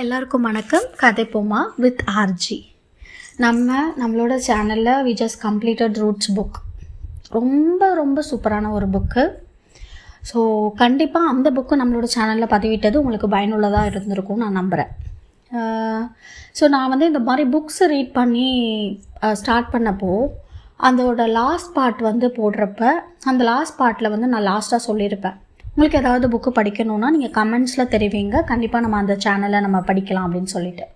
எல்லாருக்கும் வணக்கம். கதைப்போமா வித் ஆர்ஜி. நம்ம நம்மளோட சேனலில் we just completed roots book ரொம்ப ரொம்ப சூப்பரான ஒரு புக்கு ஸோ கண்டிப்பாக அந்த புக்கு நம்மளோட சேனலில் பதிவிட்டது உங்களுக்கு பயனுள்ளதாக இருந்திருக்கும் நான் நம்புகிறேன் ஸோ நான் வந்து இந்த மாதிரி புக்ஸ் ரீட் பண்ணி ஸ்டார்ட் பண்ணப்போ அதோட லாஸ்ட் பார்ட் வந்து போடுறப்ப அந்த லாஸ்ட் பார்ட்டில் வந்து நான் லாஸ்ட்டாக சொல்லியிருப்பேன். உங்களுக்கு ஏதாவது புக்கு படிக்கணுன்னா நீங்கள் கமெண்ட்ஸில் தெரிவிங்க. கண்டிப்பாக நம்ம அந்த சேனலை நம்ம படிக்கலாம் அப்படின்னு சொல்லிட்டு.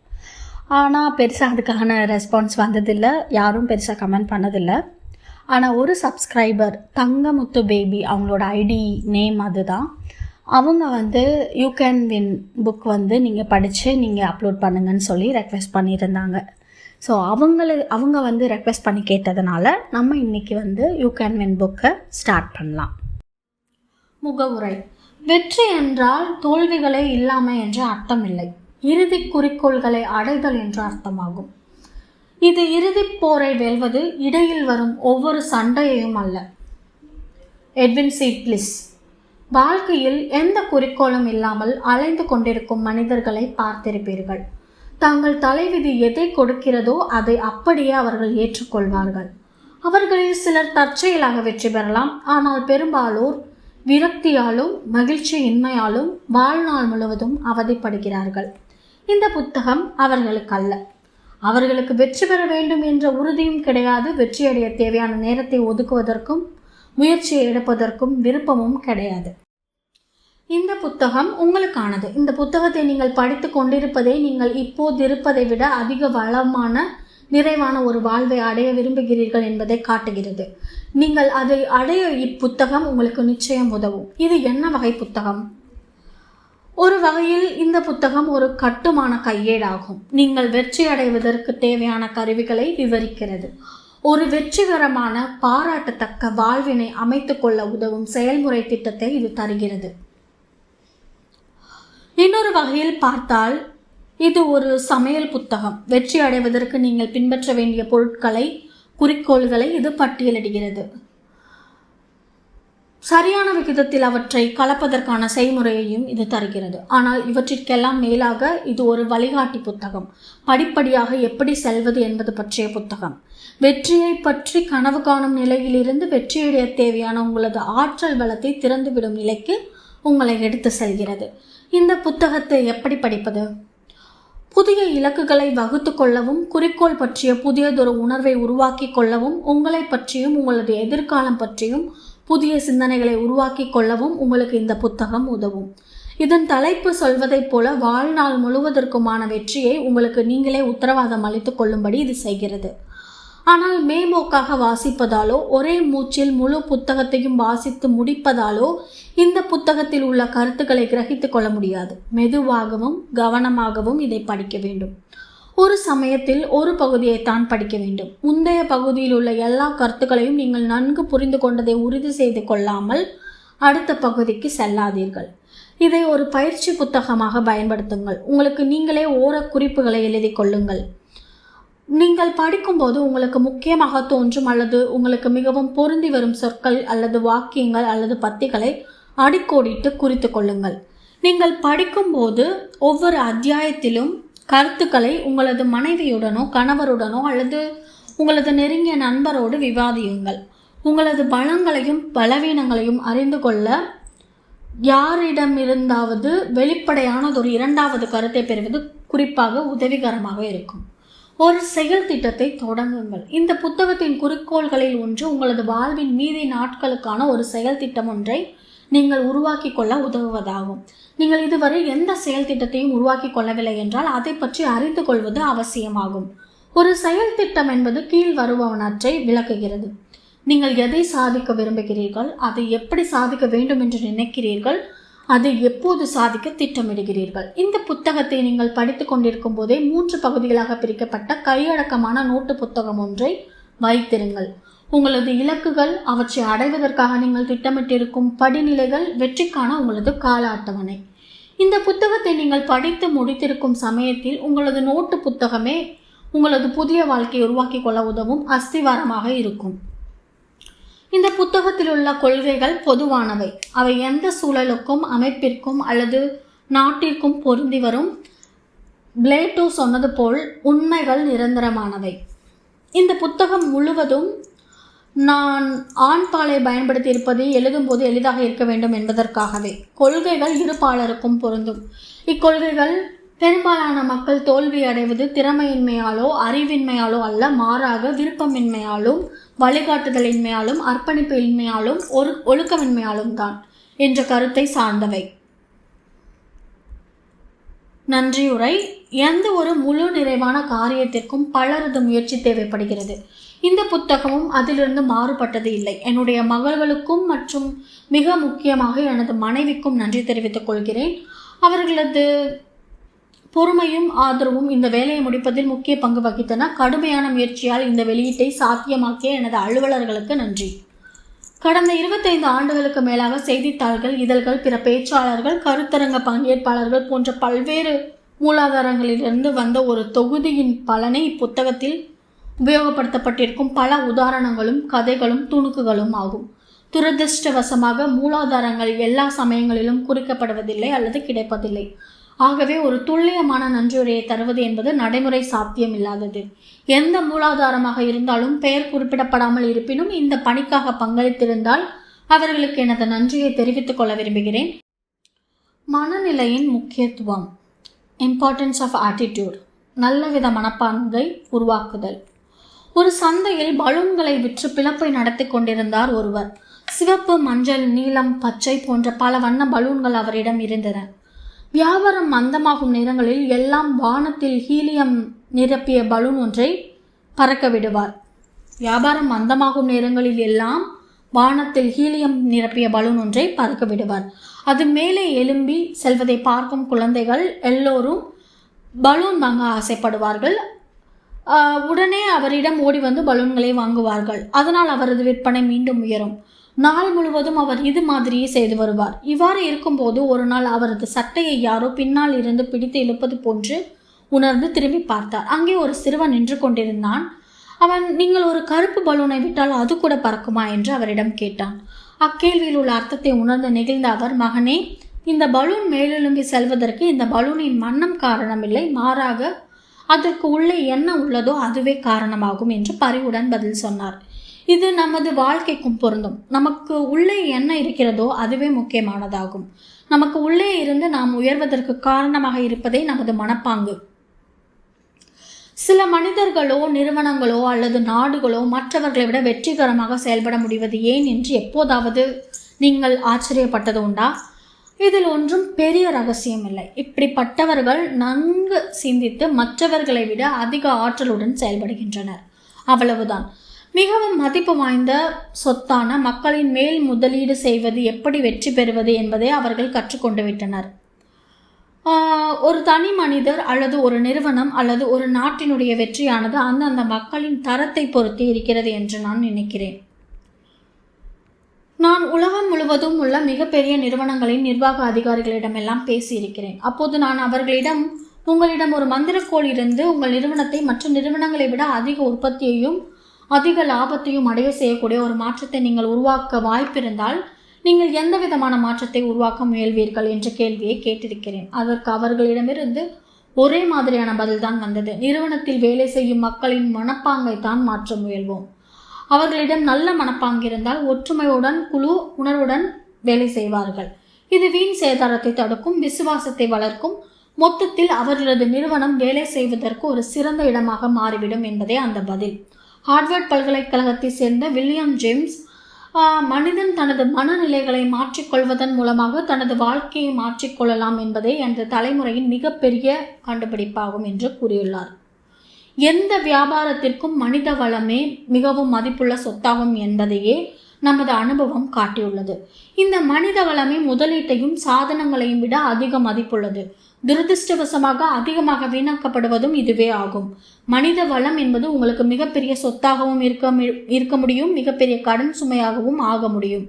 ஆனால் பெருசாக அதுக்கான ரெஸ்பான்ஸ் வந்ததில்லை. யாரும் பெருசாக கமெண்ட் பண்ணதில்லை. ஆனால் ஒரு சப்ஸ்கிரைபர் தங்கமுத்து பேபி அவங்களோட ஐடி நேம் அதுதான். அவங்க வந்து யூ கேன் வின் புக் வந்து நீங்கள் படித்து நீங்கள் அப்லோட் பண்ணுங்கன்னு சொல்லி ரெக்வெஸ்ட் பண்ணியிருந்தாங்க. ஸோ அவங்களு அவங்க வந்து ரெக்வெஸ்ட் பண்ணி கேட்டதுனால நம்ம இன்றைக்கி வந்து யூ கேன் வின் புக்கை ஸ்டார்ட் பண்ணலாம். முகவுரை. வெற்றி என்றால் தோல்விகளே இல்லாமை என்று அர்த்தம் இல்லை இறுதி குறிக்கோள்களை அடைதல் என்று அர்த்தமாகும். இது இறுதிப் போரை வெல்வது இடையில் வரும் ஒவ்வொரு சண்டையையும் அல்ல. எட்வின் சீட்லிஸ் வாழ்க்கையில் எந்த குறிக்கோளும் இல்லாமல் அலைந்து கொண்டிருக்கும் மனிதர்களை பார்த்திருப்பீர்கள். தங்கள் தலைவிதி எதை கொடுக்கிறதோ அதை அப்படியே அவர்கள் ஏற்றுக்கொள்வார்கள். அவர்களில் சிலர் தற்செயலாக வெற்றி பெறலாம். ஆனால் பெரும்பாலோர் விரக்தியாலும் மகிழ்ச்சியின்மையாலும் வாழ்நாள் முழுவதும் அவதிப்படுகிறார்கள். இந்த புத்தகம் அவர்களுக்கு அல்ல அவர்களுக்கு வெற்றி பெற வேண்டும் என்ற உறுதியும் கிடையாது. வெற்றியடைய தேவையான நேரத்தை ஒதுக்குவதற்கும் முயற்சியை எடுப்பதற்கும் விருப்பமும் கிடையாது. இந்த புத்தகம் உங்களுக்கானது. இந்த புத்தகத்தை நீங்கள் படித்து கொண்டிருப்பதை நீங்கள் இப்போது இருப்பதை விட அதிக வளமான நிறைவான ஒரு வாழ்வை அடைய விரும்புகிறீர்கள் என்பதை காட்டுகிறது. நீங்கள் அதை அடைய இப்புத்தகம் உங்களுக்கு நிச்சயம் உதவும். இது என்ன வகை புத்தகம்? ஒரு வகையில் இந்த புத்தகம் ஒரு கட்டுமான கையேடாகும். நீங்கள் வெற்றி அடைவதற்கு தேவையான கருவிகளை விவரிக்கிறது. ஒரு வெற்றிகரமான பாராட்டத்தக்க வாழ்வினை அமைத்துக் கொள்ள உதவும் செயல்முறை திட்டத்தை இது தருகிறது. இன்னொரு வகையில் பார்த்தால் இது ஒரு சமையல் புத்தகம். வெற்றி அடைவதற்கு நீங்கள் பின்பற்ற வேண்டிய பொருட்களை குறிக்கோள்களை இது பட்டியலிடுகிறது. சரியான விகிதத்தில் அவற்றை கலப்பதற்கான செய்முறையையும் இது தருகிறது. ஆனால் இவற்றிற்கெல்லாம் மேலாக இது ஒரு வழிகாட்டி புத்தகம். படிப்படியாக எப்படி செல்வது என்பது பற்றிய புத்தகம். வெற்றியை பற்றி கனவு காணும் நிலையிலிருந்து வெற்றியடைய தேவையான உங்களது ஆற்றல் பலத்தை திறந்துவிடும் நிலைக்கு உங்களை எடுத்து செல்கிறது. இந்த புத்தகத்தை எப்படி படிப்பது? புதிய இலக்குகளை வகுத்து கொள்ளவும் குறிக்கோள் பற்றிய புதியதொரு உணர்வை உருவாக்கி கொள்ளவும் உங்களை பற்றியும் உங்களது எதிர்காலம் பற்றியும் புதிய சிந்தனைகளை உருவாக்கி கொள்ளவும் உங்களுக்கு இந்த புத்தகம் உதவும். இதன் தலைப்பு சொல்வதைப் போல வாழ்நாள் முழுவதற்குமான வெற்றியை உங்களுக்கு நீங்களே உத்தரவாதம் அளித்துக் கொள்ளும்படி இது செய்கிறது. ஆனால் மேம்போக்காக வாசிப்பதாலோ ஒரே மூச்சில் முழு புத்தகத்தையும் வாசித்து முடிப்பதாலோ இந்த புத்தகத்தில் உள்ள கருத்துக்களை கிரகித்து கொள்ள முடியாது. மெதுவாகவும் கவனமாகவும் இதை படிக்க வேண்டும். ஒரு சமயத்தில் ஒரு பகுதியை தான் படிக்க வேண்டும். முந்தைய பகுதியில் உள்ள எல்லா கருத்துக்களையும் நீங்கள் நன்கு புரிந்து கொண்டதை உறுதி செய்து கொள்ளாமல் அடுத்த பகுதிக்கு செல்லாதீர்கள். இதை ஒரு பயிற்சி புத்தகமாக பயன்படுத்துங்கள். உங்களுக்கு நீங்களே ஓர குறிப்புகளை எழுதி கொள்ளுங்கள். நீங்கள் படிக்கும்போது உங்களுக்கு முக்கியமாக தோன்றும் அல்லது உங்களுக்கு மிகவும் பொருந்தி வரும் சொற்கள் அல்லது வாக்கியங்கள் அல்லது பத்திகளை அடிக்கோடிட்டு குறித்து கொள்ளுங்கள். நீங்கள் படிக்கும்போது ஒவ்வொரு அத்தியாயத்திலும் கருத்துக்களை உங்களது மனைவியுடனோ கணவருடனோ அல்லது உங்களது நெருங்கிய நண்பரோடு விவாதியுங்கள். உங்களது பலங்களையும் பலவீனங்களையும் அறிந்து கொள்ள யாரிடமிருந்தாவது வெளிப்படையானதொரு இரண்டாவது கருத்தை பெறுவது குறிப்பாக உதவிகரமாக இருக்கும். ஒரு செயல் திட்டத்தை தொடங்குங்கள். இந்த புத்தகத்தின் குறிக்கோள்களில் ஒன்று உங்களது வாழ்வின் மீதி நாட்களுக்கான ஒரு செயல் திட்டம் ஒன்றை நீங்கள் உருவாக்கி கொள்ள உதவுவதாகும். நீங்கள் இதுவரை எந்த செயல் திட்டத்தையும் உருவாக்கி கொள்ளவில்லை என்றால் அதை பற்றி அறிந்து கொள்வது அவசியமாகும். ஒரு செயல் திட்டம் என்பது கீழ் வருபவனற்றை விளக்குகிறது. நீங்கள் எதை சாதிக்க விரும்புகிறீர்கள் அதை எப்படி சாதிக்க வேண்டும் என்று நினைக்கிறீர்கள் அதை எப்போது சாதிக்க திட்டமிடுகிறீர்கள்? இந்த புத்தகத்தை நீங்கள் படித்து கொண்டிருக்கும் போதே மூன்று பகுதிகளாக பிரிக்கப்பட்ட கையடக்கமான நோட்டு புத்தகம் ஒன்றை வைத்திருங்கள். உங்களது இலக்குகள் அவற்றை அடைவதற்காக நீங்கள் திட்டமிட்டிருக்கும் படிநிலைகள் வெற்றிக்கான உங்களது கால அட்டவணை. இந்த புத்தகத்தை நீங்கள் படித்து முடித்திருக்கும் சமயத்தில் உங்களது நோட்டு புத்தகமே உங்களது புதிய வாழ்க்கையை உருவாக்கி கொள்ள உதவும் அஸ்திவாரமாக இருக்கும். இந்த புத்தகத்தில் உள்ள கொள்கைகள் பொதுவானவை. அவை எந்த சூழலுக்கும் அமைப்பிற்கும் அல்லது நாட்டிற்கும் பொருந்தி வரும். பிளேட்டோ சொன்னது போல் உண்மைகள் நிரந்தரமானவை. இந்த புத்தகம் முழுவதும் நான் ஆண் பாலை பயன்படுத்தி இருப்பது எழுதும்போது எளிதாக இருக்க வேண்டும் என்பதற்காகவே கொள்கைகள் இருப்பாளருக்கும் பொருந்தும். இக்கொள்கைகள் பெரும்பாலான மக்கள் தோல்வி அடைவது திறமையின்மையாலோ அறிவின்மையாலோ அல்ல மாறாக விருப்பமின்மையாலும் வழிகாட்டுதலின்மையாலும் அர்ப்பணிப்பு இன்மையாலும் ஒரு ஒழுக்கமின்மையாலும் தான் என்ற கருத்தை சார்ந்தவை. நன்றியுரை எந்த ஒரு முழு நிறைவான காரியத்திற்கும் பலரது முயற்சி தேவைப்படுகிறது. இந்த புத்தகமும் அதிலிருந்து மாறுபட்டது இல்லை. என்னுடைய மகள்களுக்கும் மற்றும் மிக முக்கியமாக எனது மனைவிக்கும் நன்றி தெரிவித்துக் கொள்கிறேன். அவர்களது பொறுமையும் ஆதரவும் இந்த வேலையை முடிப்பதில் முக்கிய பங்கு வகித்தன கடுமையான முயற்சியால் இந்த வெளியீட்டை சாத்தியமாக்கிய எனது அலுவலர்களுக்கு நன்றி. கடந்த இருபத்தைந்து ஆண்டுகளுக்கு மேலாக செய்தித்தாள்கள் இதழ்கள் பிற பேச்சாளர்கள் கருத்தரங்க பங்கேற்பாளர்கள் போன்ற பல்வேறு மூலாதாரங்களிலிருந்து வந்த ஒரு தொகுதியின் பலனை இப்புத்தகத்தில் உபயோகப்படுத்தப்பட்டிருக்கும் பல உதாரணங்களும் கதைகளும் துணுக்குகளும் ஆகும். துரதிருஷ்டவசமாக மூலாதாரங்கள் எல்லா சமயங்களிலும் குறிக்கப்படுவதில்லை அல்லது கிடைப்பதில்லை. ஆகவே ஒரு துல்லியமான நன்றியுரையை தருவது என்பது நடைமுறை சாத்தியமில்லாதது எந்த மூலாதாரமாக இருந்தாலும் பெயர் குறிப்பிடப்படாமல் இருப்பினும் இந்த பணிக்காக பங்களித்திருந்தால் அவர்களுக்கு எனது நன்றியை தெரிவித்துக் கொள்ள விரும்புகிறேன். மனநிலையின் முக்கியத்துவம். இம்பார்ட்டன்ஸ் ஆஃப் ஆட்டிடியூட் நல்லவித மனப்பான்மை உருவாக்குதல். ஒரு சந்தையில் பலூன்களை விற்று பிளப்பை நடத்தி கொண்டிருந்தார் ஒருவர். சிவப்பு மஞ்சள் நீலம் பச்சை போன்ற பல வண்ண பலூன்கள் அவரிடம் இருந்தன. வியாபாரம் மந்தமாகும் நேரங்களில் எல்லாம் வானத்தில் ஹீலியம் நிரப்பிய பலூன் ஒன்றை பறக்க விடுவார். வியாபாரம் மந்தமாகும் நேரங்களில் எல்லாம் வானத்தில் ஹீலியம் நிரப்பிய பலூன் ஒன்றை பறக்க விடுவார். அது மேலே எழும்பி செல்வதை பார்க்கும் குழந்தைகள் எல்லோரும் பலூன் வாங்க ஆசைப்படுவார்கள். உடனே அவரிடம் ஓடி வந்து பலூன்களை வாங்குவார்கள். அதனால் அவரது விற்பனை மீண்டும் உயரும். நாள் முழுவதும் அவர் இது மாதிரியே செய்து வருவார். இவ்வாறு இருக்கும்போது ஒரு நாள் அவரது சட்டையை யாரோ பின்னால் இருந்து பிடித்து இழுப்பது போன்று உணர்ந்து திரும்பி பார்த்தார். அங்கே ஒரு சிறுவன் நின்று கொண்டிருந்தான். அவன் நீங்கள் ஒரு கருப்பு பலூனை விட்டால் அது கூட பறக்குமா? என்று அவரிடம் கேட்டான். அக்கேள்வியில் உள்ள அர்த்தத்தை உணர்ந்து நெகிழ்ந்த அவர் மகனே இந்த பலூன் மேலெழும்பி செல்வதற்கு இந்த பலூனின் மன்னம் காரணமில்லை. மாறாக அதற்கு உள்ளே என்ன உள்ளதோ அதுவே காரணமாகும் என்று பரிவுடன் பதில் சொன்னார். இது நமது வாழ்க்கைக்கும் பொருந்தும். நமக்கு உள்ளே என்ன இருக்கிறதோ அதுவே முக்கியமானதாகும். நமக்கு உள்ளே இருந்து நாம் உயர்வதற்கு காரணமாக இருப்பதே நமது மனப்பாங்கு. சில மனிதர்களோ நிறுவனங்களோ அல்லது நாடுகளோ மற்றவர்களை விட வெற்றிகரமாக செயல்பட முடிவது ஏன் என்று எப்போதாவது நீங்கள் ஆச்சரியப்பட்டது உண்டா? இதில் ஒன்றும் பெரிய ரகசியம் இல்லை. இப்படிப்பட்டவர்கள் நன்கு சிந்தித்து மற்றவர்களை விட அதிக ஆற்றலுடன் செயல்படுகின்றனர். அவ்வளவுதான். மிகவும் மதிப்பு வாய்ந்த சொத்தான மக்களின் மேல் முதலீடு செய்வது எப்படி வெற்றி பெறுவது என்பதை அவர்கள் கற்றுக்கொண்டு விட்டனர் ஒரு தனி மனிதர் அல்லது ஒரு நிறுவனம் அல்லது ஒரு நாட்டினுடைய வெற்றியானது அந்தந்த மக்களின் தரத்தை பொறுத்து இருக்கிறது என்று நான் நினைக்கிறேன். நான் உலகம் முழுவதும் உள்ள மிகப்பெரிய நிறுவனங்களின் நிர்வாக அதிகாரிகளிடமெல்லாம் பேசியிருக்கிறேன். அப்போது நான் அவர்களிடம் உங்களிடம் ஒரு மந்திரக்கோள் இருந்து உங்கள் நிறுவனத்தை மற்ற நிறுவனங்களை விட அதிக உற்பத்தியையும் அதிக லாபத்தையும் அடைய செய்யக்கூடிய ஒரு மாற்றத்தை நீங்கள் உருவாக்க வாய்ப்பிருந்தால் நீங்கள் எந்த விதமான மாற்றத்தை உருவாக்க முயல்வீர்கள் என்ற கேள்வியை கேட்டிருக்கிறேன். அதற்கு அவர்களிடமிருந்து ஒரே மாதிரியான பதில்தான் வந்தது. நிறுவனத்தில் வேலை செய்யும் மக்களின் மனப்பாங்கை தான் மாற்ற முயல்வோம். அவர்களிடம் நல்ல மனப்பாங்கு இருந்தால் ஒற்றுமையுடன் குழு உணர்வுடன் வேலை செய்வார்கள். இது வீண் சேதாரத்தை தடுக்கும் விசுவாசத்தை வளர்க்கும் மொத்தத்தில் அவர்களது நிறுவனம் வேலை செய்வதற்கு ஒரு சிறந்த இடமாக மாறிவிடும் என்பதே அந்த பதில். ஹார்வர்ட் பல்கலைக்கழகத்தைச் சேர்ந்த வில்லியம் ஜேம்ஸ் மனிதன் தனது மனநிலைகளை மாற்றிக்கொள்வதன் மூலமாக தனது வாழ்க்கையை மாற்றிக்கொள்ளலாம் என்பதே அந்த தலைமுறையின் மிகப்பெரிய கண்டுபிடிப்பாகும் என்று கூறியுள்ளார். எந்த வியாபாரத்திற்கும் மனித வளமே மிகவும் மதிப்புள்ள சொத்தாகும் என்பதையே நமது அனுபவம் காட்டியுள்ளது. இந்த மனித வளமே முதலீட்டையும் சாதனங்களையும் விட அதிக மதிப்புள்ளது. துரதிருஷ்டவசமாக அதிகமாக வீணாக்கப்படுவதும் இதுவே ஆகும். மனித வளம் என்பது உங்களுக்கு மிகப்பெரிய சொத்தாகவும் இருக்க இருக்க முடியும் மிகப்பெரிய கடன் சுமையாகவும் ஆக முடியும்.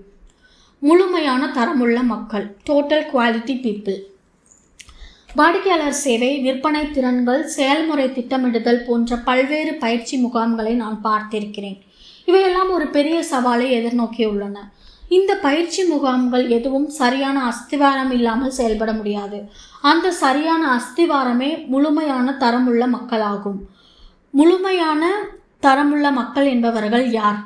முழுமையான தரமுள்ள மக்கள் டோட்டல் குவாலிட்டி பீப்புள் வாடிக்கையாளர் சேவை விற்பனை திறன்கள் செயல்முறை திட்டமிடுதல் போன்ற பல்வேறு பயிற்சி முகாம்களை நான் பார்த்திருக்கிறேன். இவையெல்லாம் ஒரு பெரிய சவாலை எதிர்நோக்கியுள்ளன. இந்த பயிற்சி முகாம்கள் எதுவும் சரியான அஸ்திவாரம் இல்லாமல் செயல்பட முடியாது. அந்த சரியான அஸ்திவாரமே முழுமையான தரமுள்ள மக்களாகும். முழுமையான தரமுள்ள மக்கள் என்பவர்கள் யார்?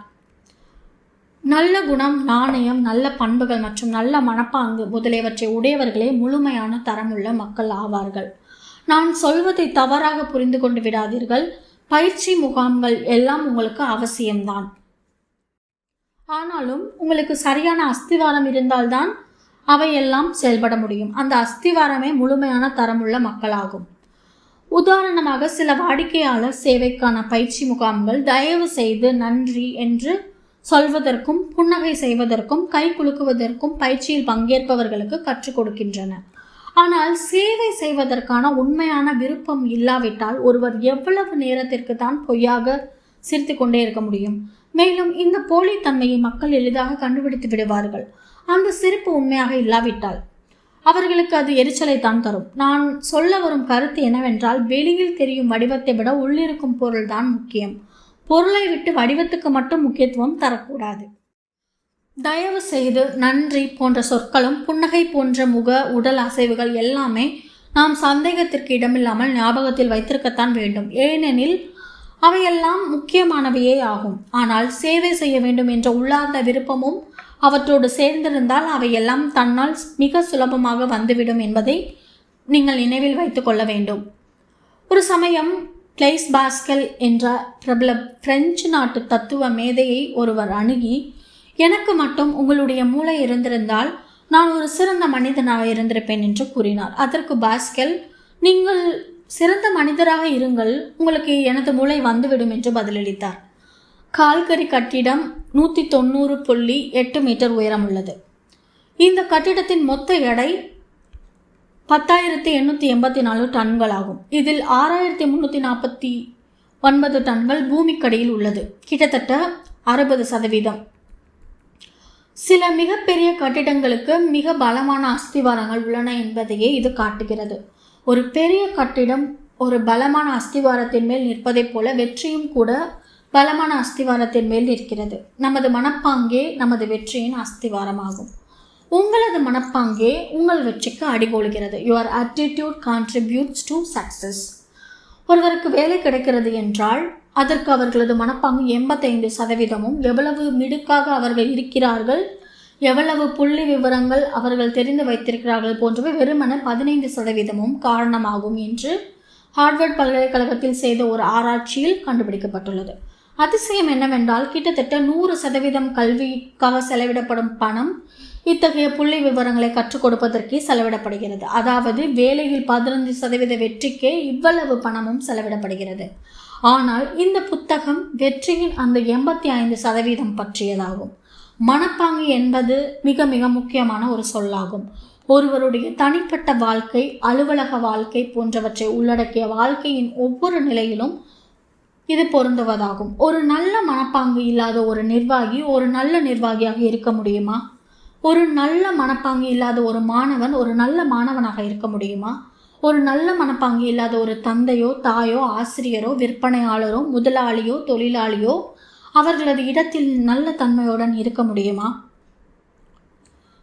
நல்ல குணம் நாணயம் நல்ல பண்புகள் மற்றும் நல்ல மனப்பாங்கு முதலியவற்றை உடையவர்களே முழுமையான தரமுள்ள மக்கள் ஆவார்கள். நான் சொல்வதை தவறாக புரிந்து கொண்டு விடாதீர்கள். பயிற்சி முகாம்கள் எல்லாம் உங்களுக்கு அவசியம்தான். ஆனாலும் உங்களுக்கு சரியான அஸ்திவாரம் இருந்தால்தான் அவையெல்லாம் செயல்பட முடியும். அந்த அஸ்திவாரமே முழுமையான தரமுள்ள மக்களாகும். உதாரணமாக சில வாடிக்கையாளர் சேவைக்கான பயிற்சி முகாம்கள் தயவு செய்து நன்றி என்று சொல்வதற்கும் புன்னகை செய்வதற்கும் கை குலுக்குவதற்கும் பயிற்சியில் பங்கேற்பவர்களுக்கு கற்றுக் கொடுக்கின்றன. ஆனால் சேவை செய்வதற்கான உண்மையான விருப்பம் இல்லாவிட்டால் ஒருவர் எவ்வளவு நேரத்திற்கு தான் பொய்யாக சிரித்து கொண்டே இருக்க முடியும். மேலும் இந்த போலித்தன்மையை மக்கள் எளிதாக கண்டுபிடித்து விடுவார்கள். அந்த சிரிப்பு உண்மையாக இல்லாவிட்டால். அவர்களுக்கு அது எரிச்சலை தான் தரும். நான் சொல்ல வரும் கருத்து என்னவென்றால் வெளியில் தெரியும் வடிவத்தை விட உள்ளிருக்கும் பொருள் தான் முக்கியம். பொருளை விட்டு வடிவத்துக்கு மட்டும் முக்கியத்துவம் தரக்கூடாது. தயவு செய்து நன்றி போன்ற சொற்களும் புன்னகை போன்ற முக உடல் அசைவுகள் எல்லாமே நாம் சந்தேகத்திற்கு இடமில்லாமல் ஞாபகத்தில் வைத்திருக்கத்தான் வேண்டும். ஏனெனில் அவையெல்லாம் முக்கியமானவையே ஆகும். ஆனால் சேவை செய்ய வேண்டும் என்ற உள்ளார்ந்த விருப்பமும் அவற்றோடு சேர்ந்திருந்தால் அவையெல்லாம் தன்னால் மிக சுலபமாக வந்துவிடும் என்பதை நீங்கள் நினைவில் வைத்து கொள்ள வேண்டும். ஒரு சமயம் கிளைஸ் பாஸ்கல் என்ற பிரபல பிரெஞ்சு நாட்டு தத்துவ மேதையை ஒருவர் அணுகி எனக்கு மட்டும் உங்களுடைய மூளை இருந்திருந்தால் நான் ஒரு சிறந்த மனிதனாக இருந்திருப்பேன் என்று கூறினார். அதற்கு பாஸ்கல் நீங்கள் சிறந்த மனிதராக இருங்கள். உங்களுக்கு எனது மூளை வந்துவிடும் என்று பதிலளித்தார். கால்கரி கட்டிடம் நூற்றி தொண்ணூறு புள்ளி எட்டு மீட்டர் உயரம் உள்ளது. இந்த கட்டிடத்தின் மொத்த எடை பத்தாயிரத்தி எண்ணூற்றி எண்பத்தி நாலு டன்களாகும். இதில் ஆறாயிரத்தி முந்நூற்றி நாற்பத்தி ஒன்பது டன்கள் பூமிக்கடியில் உள்ளது. கிட்டத்தட்ட அறுபது சதவீதம். சில மிகப்பெரிய கட்டிடங்களுக்கு மிக பலமான அஸ்திவாரங்கள் உள்ளன என்பதையே இது காட்டுகிறது. ஒரு பெரிய கட்டிடம் ஒரு பலமான அஸ்திவாரத்தின் மேல் நிற்பதைப் போல வெற்றியும் கூட பலமான அஸ்திவாரத்தின் மேல் நிற்கிறது. நமது மனப்பாங்கே நமது வெற்றியின் அஸ்திவாரமாகும். உங்களது மனப்பாங்கே உங்கள் வெற்றிக்கு அடிகோலுகிறது. Your attitude contributes to success ஒருவருக்கு வேலை கிடைக்கிறது என்றால் அதற்கு அவர்களது மனப்பாங்கு எண்பத்தைந்து சதவீதமும் எவ்வளவு மிடுக்காக அவர்கள் இருக்கிறார்கள் எவ்வளவு புள்ளி விவரங்கள் அவர்கள் தெரிந்து வைத்திருக்கிறார்கள் போன்றவை வெறுமன பதினைந்து சதவீதமும் காரணமாகும் என்று ஹார்வர்ட் பல்கலைக்கழகத்தில் செய்த ஒரு ஆராய்ச்சியில் கண்டுபிடிக்கப்பட்டுள்ளது. அதிசயம் என்னவென்றால் கிட்டத்தட்ட நூறு சதவீதம் கல்விக்காக செலவிடப்படும் பணம் இத்தகைய புள்ளி விவரங்களை கற்றுக் கொடுப்பதற்கே செலவிடப்படுகிறது. அதாவது வேலையில் பதினைந்து சதவீத வெற்றிக்கே இவ்வளவு பணமும் செலவிடப்படுகிறது. ஆனால் இந்த புத்தகம் வெற்றியின் அந்த எண்பத்தி ஐந்து சதவீதம் பற்றியதாகும். மனப்பாங்கு என்பது மிக மிக முக்கியமான ஒரு சொல்லாகும். ஒருவருடைய தனிப்பட்ட வாழ்க்கை அலுவலக வாழ்க்கை போன்றவற்றை உள்ளடக்கிய வாழ்க்கையின் ஒவ்வொரு நிலையிலும் இது பொருந்துவதாகும். ஒரு நல்ல மனப்பாங்கு இல்லாத ஒரு நிர்வாகி ஒரு நல்ல நிர்வாகியாக இருக்க முடியுமா? ஒரு நல்ல மனப்பாங்கு இல்லாத ஒரு மாணவன் ஒரு நல்ல மாணவனாக இருக்க முடியுமா? ஒரு நல்ல மனப்பாங்கு இல்லாத ஒரு தந்தையோ தாயோ ஆசிரியரோ விற்பனையாளரோ முதலாளியோ தொழிலாளியோ அவர்களது இடத்தில் நல்ல தன்மையுடன் இருக்க முடியுமா?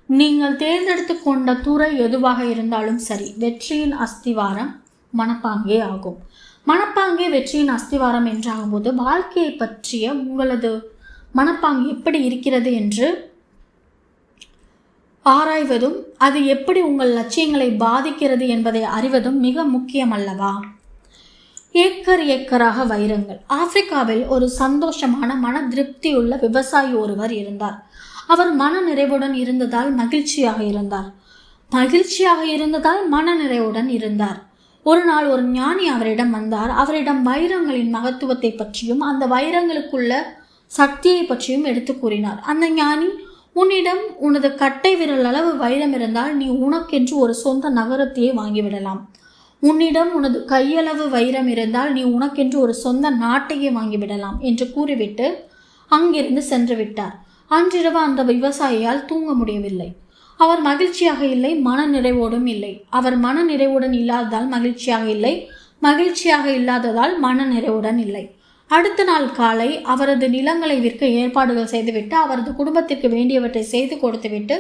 நீங்கள் தேர்ந்தெடுத்து கொண்ட துறை எதுவாக இருந்தாலும் சரி வெற்றியின் அஸ்திவாரம் மனப்பாங்கே ஆகும். மனப்பாங்கே வெற்றியின் அஸ்திவாரம் என்றாகும்போது வாழ்க்கையை பற்றிய உங்களது மனப்பாங்கு எப்படி இருக்கிறது என்று ஆராய்வதும் அது எப்படி உங்கள் லட்சியங்களை பாதிக்கிறது என்பதை அறிவதும் மிக முக்கியம் அல்லவா ஏக்கர் ஏக்கராக வைரங்கள். ஆப்பிரிக்காவில் ஒரு சந்தோஷமான மன திருப்தியுள்ள விவசாயி ஒருவர் இருந்தார். அவர் மன நிறைவுடன் இருந்ததால் மகிழ்ச்சியாக இருந்தார். மகிழ்ச்சியாக இருந்ததால் மன நிறைவுடன் இருந்தார். ஒரு நாள் ஒரு ஞானி அவரிடம் வந்தார். அவரிடம் வைரங்களின் மகத்துவத்தை பற்றியும் அந்த வைரங்களுக்குள்ள சக்தியை பற்றியும் எடுத்து கூறினார். அந்த ஞானி உன்னிடம் உனது கட்டை விரல் அளவு வைரம் இருந்தால் நீ உனக்கென்று ஒரு சொந்த நகரத்தையே வாங்கிவிடலாம். உன்னிடம் உனது கையளவு வைரம் இருந்தால் நீ உனக்கென்று ஒரு சொந்த நாட்டையே வாங்கிவிடலாம் என்று கூறிவிட்டு அங்கிருந்து சென்று விட்டார். அன்றிரவு அந்த விவசாயியால் தூங்க முடியவில்லை. அவர் மகிழ்ச்சியாக இல்லை மன நிறைவோடும் இல்லை. அவர் மன நிறைவுடன் இல்லாததால் மகிழ்ச்சியாக இல்லை மகிழ்ச்சியாக இல்லாததால் மன நிறைவுடன் இல்லை. அடுத்த நாள் காலை அவரது நிலங்களை விற்க ஏற்பாடுகள் செய்துவிட்டு அவரது குடும்பத்திற்கு வேண்டியவற்றை செய்து கொடுத்துவிட்டு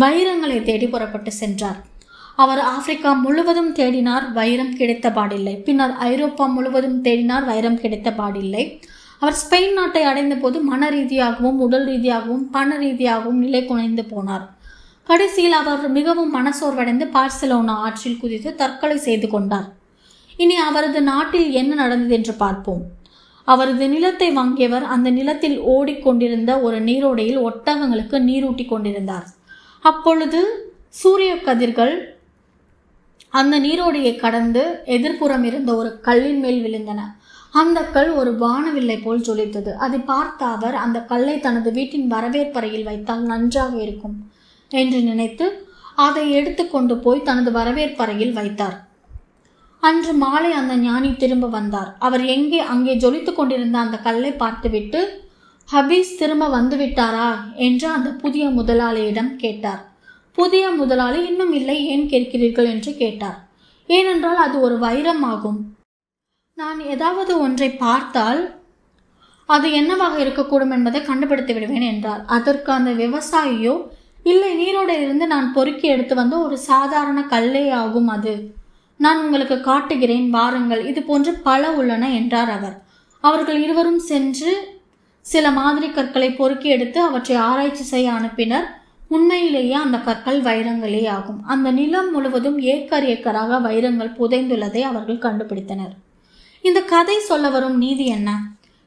வைரங்களை தேடி புறப்பட்டு சென்றார். அவர் ஆப்பிரிக்கா முழுவதும் தேடினார் வைரம் கிடைத்த பாடில்லை. பின்னர் ஐரோப்பா முழுவதும் தேடினார் வைரம் கிடைத்த பாடில்லை. அவர் ஸ்பெயின் நாட்டை அடைந்த போது மன ரீதியாகவும் உடல் ரீதியாகவும் பண ரீதியாகவும் நிலை குலைந்து போனார். கடைசியில் அவர் மிகவும் மனசோர்வடைந்து பார்சிலோனா ஆற்றில் குதித்து தற்கொலை செய்து கொண்டார். இனி அவரது நாட்டில் என்ன நடந்தது என்று பார்ப்போம். அவரது நிலத்தை வாங்கியவர் அந்த நிலத்தில் ஓடிக்கொண்டிருந்த ஒரு நீரோடையில் ஒட்டகங்களுக்கு நீரூட்டி கொண்டிருந்தார். அப்பொழுது சூரிய கதிர்கள் அந்த நீரோடையை கடந்து எதிர்ப்புறம் இருந்த ஒரு கல்லின் மேல் விழுந்தன. அந்த கல் ஒரு வானவில்லை போல் ஜொலித்தது. அதை பார்த்த அவர் அந்த கல்லை தனது வீட்டின் வரவேற்பறையில் வைத்தால் நன்றாக இருக்கும் என்று நினைத்து அதை எடுத்துக்கொண்டு போய் தனது வரவேற்பறையில் வைத்தார். அன்று மாலை அந்த ஞானி திரும்ப வந்தார். அவர் எங்கே அங்கே ஜொலித்து கொண்டிருந்த அந்த கல்லை பார்த்துவிட்டு ஹபீஸ் திரும்ப வந்துவிட்டாரா? என்று அந்த புதிய முதலாளியிடம் கேட்டார். புதிய முதலாளி இன்னும் இல்லை ஏன் கேட்கிறீர்கள் என்று கேட்டார். ஏனென்றால் அது ஒரு வைரம் ஆகும் நான் ஏதாவது ஒன்றை பார்த்தால் அது என்னவாக இருக்கக்கூடும் என்பதை கண்டுபிடித்து விடுவேன் என்றார். அதற்கு அந்த விவசாயியோ இல்லை நீரோடையிலிருந்து நான் பொறுக்கி எடுத்து வந்த ஒரு சாதாரண கல்லே ஆகும் அது. நான் உங்களுக்கு காட்டுகிறேன் வாருங்கள் இது போன்று பல உள்ளன என்றார் அவர். அவர்கள் இருவரும் சென்று சில மாதிரி கற்களை பொறுக்கி எடுத்து அவற்றை ஆராய்ச்சி செய்ய அனுப்பினர். உண்மையிலேயே அந்த கற்கள் வைரங்களே ஆகும். அந்த நிலம் முழுவதும் ஏக்கர் ஏக்கராக வைரங்கள் புதைந்துள்ளதை அவர்கள் கண்டுபிடித்தனர். இந்த கதை சொல்ல வரும் நீதி என்ன?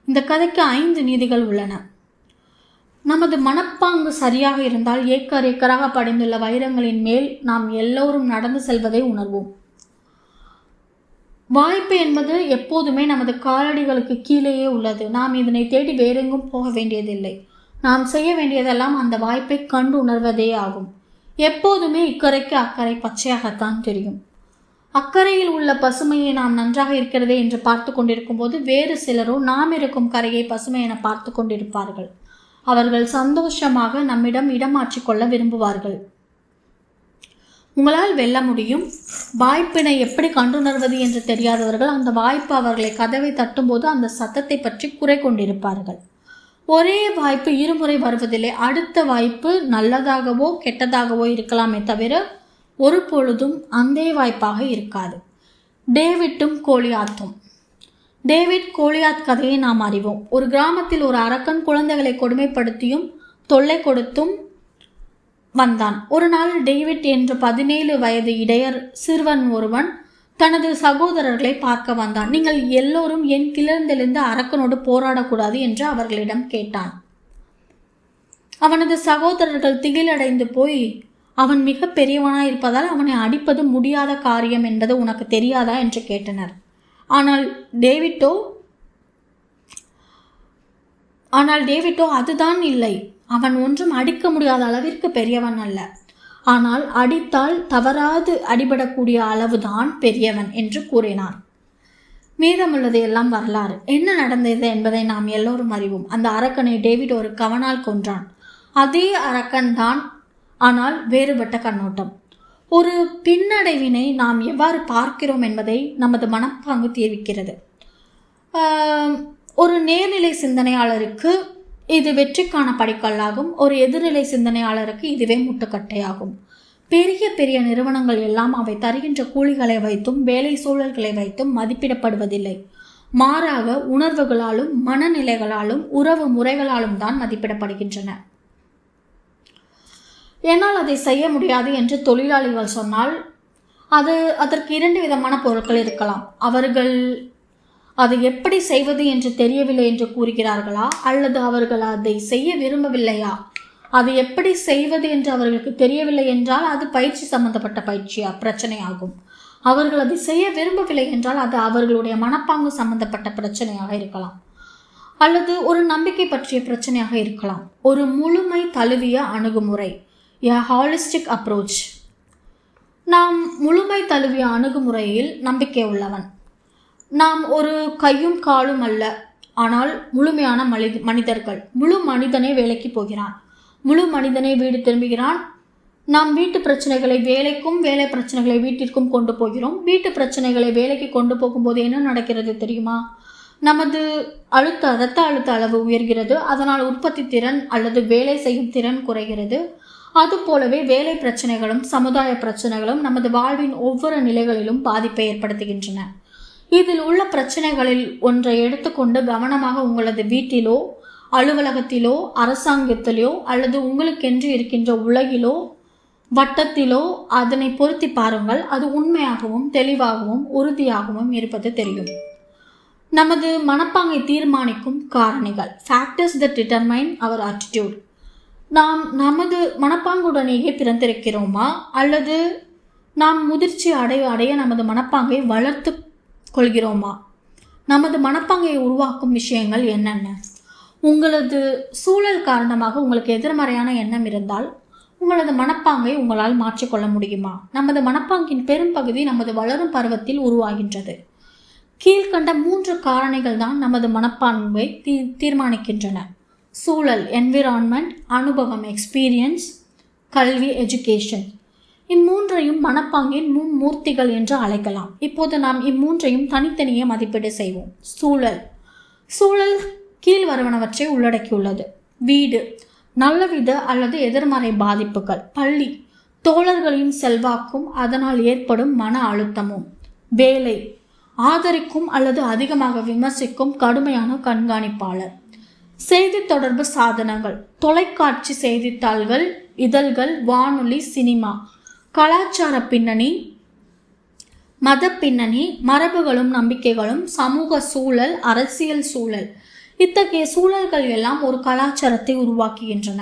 இந்த கதைக்கு ஐந்து நீதிகள் உள்ளன. நமது மனப்பாங்கு சரியாக இருந்தால் ஏக்கர் ஏக்கராக படிந்துள்ள வைரங்களின் மேல் நாம் எல்லோரும் நடந்து செல்வதை உணர்வோம். வாய்ப்பு என்பது எப்போதுமே நமது காலடிகளுக்கு கீழேயே உள்ளது. நாம் இதனை தேடி வேறெங்கும் போக வேண்டியதில்லை. நாம் செய்ய வேண்டியதெல்லாம் அந்த வாய்ப்பை கண்டு உணர்வதே ஆகும். எப்போதுமே இக்கரைக்கு அக்கறை பச்சையாகத்தான் தெரியும். அக்கறையில் உள்ள பசுமையை நாம் நன்றாக இருக்கிறதே என்று பார்த்து கொண்டிருக்கும் போது வேறு சிலரோ நாம் இருக்கும் கரையை பசுமை என பார்த்து கொண்டிருப்பார்கள். அவர்கள் சந்தோஷமாக நம்மிடம் இடமாற்றிக் கொள்ள விரும்புவார்கள். உங்களால் வெல்ல முடியும். வாய்ப்பினை எப்படி கண்டுணர்வது என்று தெரியாதவர்கள் அந்த வாய்ப்பு அவர்களை கதவை தட்டும்போது அந்த சத்தத்தை பற்றி குறை கொண்டிருப்பார்கள். ஒரே வாய்ப்பு இருமுறை வருவதில்லை. அடுத்த வாய்ப்பு நல்லதாகவோ கெட்டதாகவோ இருக்கலாமே தவிர ஒரு பொழுதும் அந்தே வாய்ப்பாக இருக்காது. டேவிட்டும் கோலியாத்தும். டேவிட் கோலியாத் கதையை நாம் அறிவோம். ஒரு கிராமத்தில் ஒரு அரக்கன் குழந்தைகளை கொடுமைப்படுத்தியும் தொல்லை கொடுத்தும் வந்தான். ஒரு நாள் டேவிட் என்ற பதினேழு வயது இடையர் சிறுவன் ஒருவன் தனது சகோதரர்களை பார்க்க வந்தான். நீங்கள் எல்லோரும் என் கிளர்ந்தெழுந்த அரக்கனோடு போராடக்கூடாது என்று அவர்களிடம் கேட்டான். அவனது சகோதரர்கள் திகிலடைந்து போய் அவன் மிக பெரியவனாய் இருப்பதால் அவனை அடிப்பது முடியாத காரியம் என்பது உனக்கு தெரியாதா? என்று கேட்டனர். ஆனால் டேவிட்டோ ஆனால் டேவிட்டோ அதுதான் இல்லை. அவன் ஒன்றும் அடிக்க முடியாத அளவிற்கு பெரியவன் அல்ல. ஆனால் அடித்தால் தவறாது அடிபடக்கூடிய அளவுதான் பெரியவன் என்று கூறினார் மீதமுள்ளது எல்லாம் வரலாறு. என்ன நடந்தது என்பதை நாம் எல்லோரும் அறிவோம். அந்த அரக்கனை டேவிட் ஒரு கவனால் கொன்றான். அதே அரக்கன் தான் ஆனால் வேறுபட்ட கண்ணோட்டம். ஒரு பின்னடைவினை நாம் எவ்வாறு பார்க்கிறோம் என்பதை நமது மனப்பாங்கு தெரிவிக்கிறது. ஒரு நேர்நிலை சிந்தனையாளருக்கு இது வெற்றிக்கான படிக்கல்லாகும். ஒரு எதிர்நிலை சிந்தனையாளருக்கு இதுவே முட்டுக்கட்டையாகும். பெரிய பெரிய நிறுவனங்கள் எல்லாம் அவை தருகின்ற கூலிகளை வைத்தும் வேலை சூழல்களை வைத்தும் மதிப்பிடப்படுவதில்லை. மாறாக உணர்வுகளாலும் மனநிலைகளாலும் உறவு முறைகளாலும் தான் மதிப்பிடப்படுகின்றன. என்னால் அதை செய்ய முடியாது என்று தொழிலாளிகள் சொன்னால் அது அதற்கு இரண்டு விதமான பொருட்கள் இருக்கலாம். அவர்கள் அதை எப்படி செய்வது என்று தெரியவில்லை என்று கூறுகிறார்களா? அல்லது அவர்கள் அதை செய்ய விரும்பவில்லையா? அது எப்படி செய்வது என்று அவர்களுக்கு தெரியவில்லை என்றால் அது பயிற்சி சம்பந்தப்பட்ட பயிற்சியா? பிரச்சனையாகும். அவர்கள் அதை செய்ய விரும்பவில்லை என்றால் அது அவர்களுடைய மனப்பாங்கு சம்பந்தப்பட்ட பிரச்சனையாக இருக்கலாம். அல்லது ஒரு நம்பிக்கை பற்றிய பிரச்சனையாக இருக்கலாம். ஒரு முழுமை தழுவிய அணுகுமுறை. எ ஹாலிஸ்டிக் அப்ரோச் நாம் முழுமை தழுவிய அணுகுமுறையில் நம்பிக்கை உள்ளவன். நாம் ஒரு கையும் காலும் அல்ல. ஆனால் முழுமையான மனி மனிதர்கள் முழு மனிதனே வேலைக்கு போகிறான். முழு மனிதனே வீடு திரும்புகிறான். நாம் வீட்டு பிரச்சனைகளை வேலைக்கும் வேலை பிரச்சனைகளை வீட்டிற்கும் கொண்டு போகிறோம். வீட்டு பிரச்சனைகளை வேலைக்கு கொண்டு போகும்போது என்ன நடக்கிறது தெரியுமா? நமது அழுத்த இரத்த அழுத்த அளவு உயர்கிறது. அதனால் உற்பத்தி திறன் அல்லது வேலை செய்யும் திறன் குறைகிறது. அதுபோலவே வேலை பிரச்சனைகளும் சமுதாய பிரச்சனைகளும் நமது வாழ்வின் ஒவ்வொரு நிலைகளிலும் பாதிப்பை ஏற்படுத்துகின்றன. இதில் உள்ள பிரச்சனைகளில் ஒன்றை எடுத்துக்கொண்டு கவனமாக உங்களது வீட்டிலோ அலுவலகத்திலோ அரசாங்கத்திலோ அல்லது உங்களுக்கென்று இருக்கின்ற உலகிலோ வட்டத்திலோ அதனை பொருத்தி பாருங்கள். அது உண்மையாகவும் தெளிவாகவும் உறுதியாகவும் இருப்பது தெரியும். நமது மனப்பாங்கை தீர்மானிக்கும் காரணிகள். Factors the determine our attitude நாம் நமது மனப்பாங்குடனேயே பிறந்திருக்கிறோமா? அல்லது நாம் முதிர்ச்சி அடைய அடைய நமது மனப்பாங்கை வளர்த்து கொள்கிறோமா? நமது மனப்பாங்கை உருவாக்கும் விஷயங்கள் என்னென்ன? உங்களது சூழல் காரணமாக உங்களுக்கு எதிர்மறையான எண்ணம் இருந்தால் உங்களது மனப்பாங்கை உங்களால் மாற்றிக்கொள்ள முடியுமா? நமது மனப்பாங்கின் பெரும்பகுதி நமது வளரும் பருவத்தில் உருவாகின்றது. கீழ்கண்ட மூன்று காரணிகள் தான் நமது மனப்பான்மை தீ தீர்மானிக்கின்றன. சூழல் என்விரான்மெண்ட் அனுபவம் எக்ஸ்பீரியன்ஸ் கல்வி எஜுகேஷன் இம்மூன்றையும் மனப்பாங்கின் மும்மூர்த்திகள் என்று அழைக்கலாம். இப்போது நாம் இம்மூன்றையும் தனித்தனியே மதிப்பீடு செய்வோம். சூழல். சூழல் கீழ் வருவனவற்றை உள்ளடக்கியுள்ளது. வீடு. நல்லவித அல்லது எதிர்மறை பாதிப்புகள். பள்ளி. தோழர்களின் செல்வாக்கும் அதனால் ஏற்படும் மன அழுத்தமும். வேலை. ஆதரிக்கும் அல்லது அதிகமாக விமர்சிக்கும் கடுமையான கண்காணிப்பாளர். செய்தி தொடர்பு சாதனங்கள். தொலைக்காட்சி செய்தித்தாள்கள் இதழ்கள் வானொலி சினிமா. கலாச்சார பின்னணி மத பின்னணி மரபுகளும் நம்பிக்கைகளும் சமூக சூழல் அரசியல் சூழல். இத்தகைய சூழல்கள் எல்லாம் ஒரு கலாச்சாரத்தை உருவாக்குகின்றன.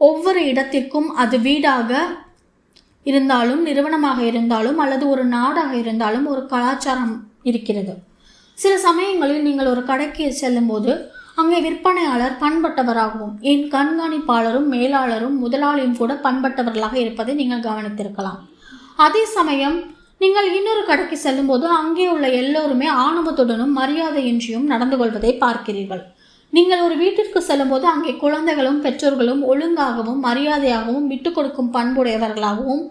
ஒவ்வொரு இடத்திற்கும் அது வீடாக இருந்தாலும் நிறுவனமாக இருந்தாலும் அல்லது ஒரு நாடாக இருந்தாலும் ஒரு கலாச்சாரம் இருக்கிறது. சில சமயங்களில் நீங்கள் ஒரு கடைக்கு செல்லும்போது அங்கே விற்பனையாளர் பண்பட்டவராகவும் என் கண்காணிப்பாளரும் மேலாளரும் முதலாளியும் கூட பண்பட்டவர்களாக இருப்பதை நீங்கள் கவனித்திருக்கலாம். அதே சமயம் நீங்கள் இன்னொரு கடைக்கு செல்லும்போது அங்கே உள்ள எல்லோருமே ஆணவத்துடனும் மரியாதையின்றியும் நடந்து கொள்வதை பார்க்கிறீர்கள். நீங்கள் ஒரு வீட்டிற்கு செல்லும்போது அங்கே குழந்தைகளும் பெற்றோர்களும் ஒழுங்காகவும் மரியாதையாகவும் விட்டு கொடுக்கும் பண்புடையவர்களாகவும்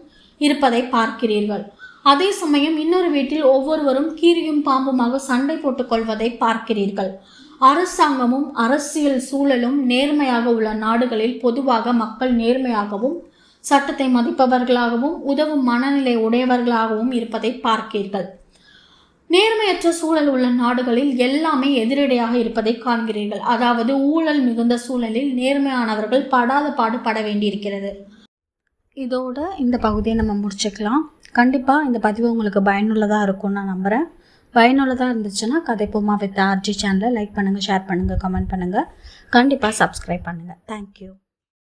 இருப்பதை பார்க்கிறீர்கள். அதே சமயம் இன்னொரு வீட்டில் ஒவ்வொருவரும் கீரியும் பாம்புமாக சண்டை போட்டுக் கொள்வதை பார்க்கிறீர்கள். அரசாங்கமும் அரசியல் சூழலும் நேர்மையாக உள்ள நாடுகளில் பொதுவாக மக்கள் நேர்மையாகவும் சட்டத்தை மதிப்பவர்களாகவும் உதவும் மனநிலை உடையவர்களாகவும் இருப்பதை பார்க்கிறீர்கள். நேர்மையற்ற சூழல் உள்ள நாடுகளில் எல்லாமே எதிரடையாக இருப்பதை காண்கிறீர்கள். அதாவது ஊழல் மிகுந்த சூழலில் நேர்மையானவர்கள் படாத பாடு பட வேண்டியிருக்கிறது. இதோட இந்த பகுதியை நம்ம முடிச்சுக்கலாம். கண்டிப்பாக இந்த பதிவு உங்களுக்கு பயனுள்ளதாக இருக்கும்னு நான் நம்புகிறேன் பயனுள்ளதாக இருந்துச்சுன்னா கதைப்போமா வித் ஆர்ஜி சேனலை லைக் பண்ணுங்கள் ஷேர் பண்ணுங்கள் கமெண்ட் பண்ணுங்கள் கண்டிப்பாக சப்ஸ்கிரைப் பண்ணுங்கள் தேங்க்யூ